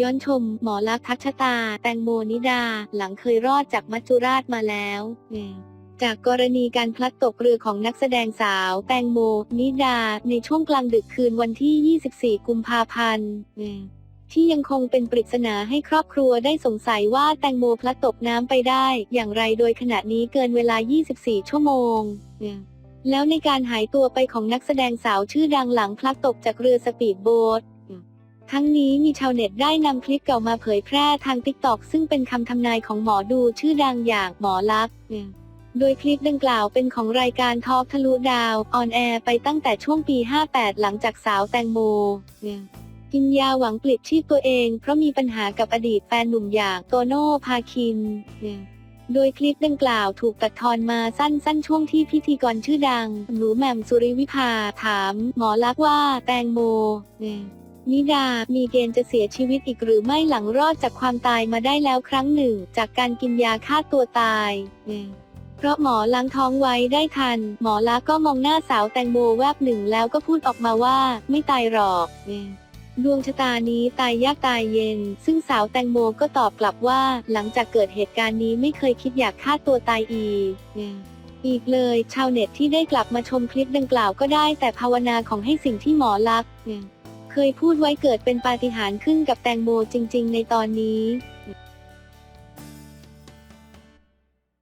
ย้อนชม หมอลักษณ์ทักชตา แตงโมนิดา หลังเคยรอดจากมัจจุราชมาแล้วจากกรณีการพลัดตกเรือของนักแสดงสาว แตงโม นิดา ในช่วงกลางดึกคืนวันที่ 24 กุมภาพันธ์ที่ยังคงเป็นปริศนาให้ครอบครัวได้สงสัยว่าแตงโมพลัดตกน้ำไปได้ อย่างไรโดยขณะนี้เกินเวลา 24 ชั่วโมง แล้วในการหายตัวไปของนักแสดงสาวชื่อดังหลังพลัดตกจากเรือสปีดโบ๊ท ทั้งนี้มีชาวเน็ตได้นำคลิปเก่ามาเผยแพร่ทางติ๊กตอกซึ่งเป็นคำทำนายของหมอดูชื่อดังอย่างหมอลักษณ์โดยคลิปดังกล่าวเป็นของรายการทอล์กทะลุดาวออนแอร์ไปตั้งแต่ช่วงปี 58 หลังจากสาวแตงโมกินยาหวังปลิดชีพตัวเอง เพราะมีปัญหากับอดีตแฟนหนุ่มอย่างโตโน่พาคิน โดยคลิปดังกล่าวถูกตัดทอนมาสั้นๆ ช่วงที่พิธีกรชื่อดัง หนูแหม่มสุริวิภาถาม หมอลักษณ์ว่าแตงโม นิดา มีเกณฑ์จะเสียชีวิตอีกหรือไม่หลังรอดจากความตายมาได้แล้วครั้งหนึ่ง จากการกินยาฆ่าตัวตาย เพราะหมอล้างท้องไว้ได้ทัน หมอลักก็มองหน้าสาวแตงโมแวบหนึ่งแล้วก็พูดออกมาว่า ไม่ตายหรอกดวงชะตานี้ตายยากตายเย็น ซึ่งสาวแตงโมก็ตอบกลับว่า หลังจากเกิดเหตุการณ์นี้ไม่เคยคิดอยากฆ่าตัวตายอีกอีกเลย ชาวเน็ตที่ได้กลับมาชมคลิปดังกล่าวก็ได้แต่ภาวนาของให้สิ่งที่หมอลัก เคยพูดไว้เกิดเป็นปาฏิหาริย์ขึ้นกับแตงโมจริง ๆ ในตอนนี้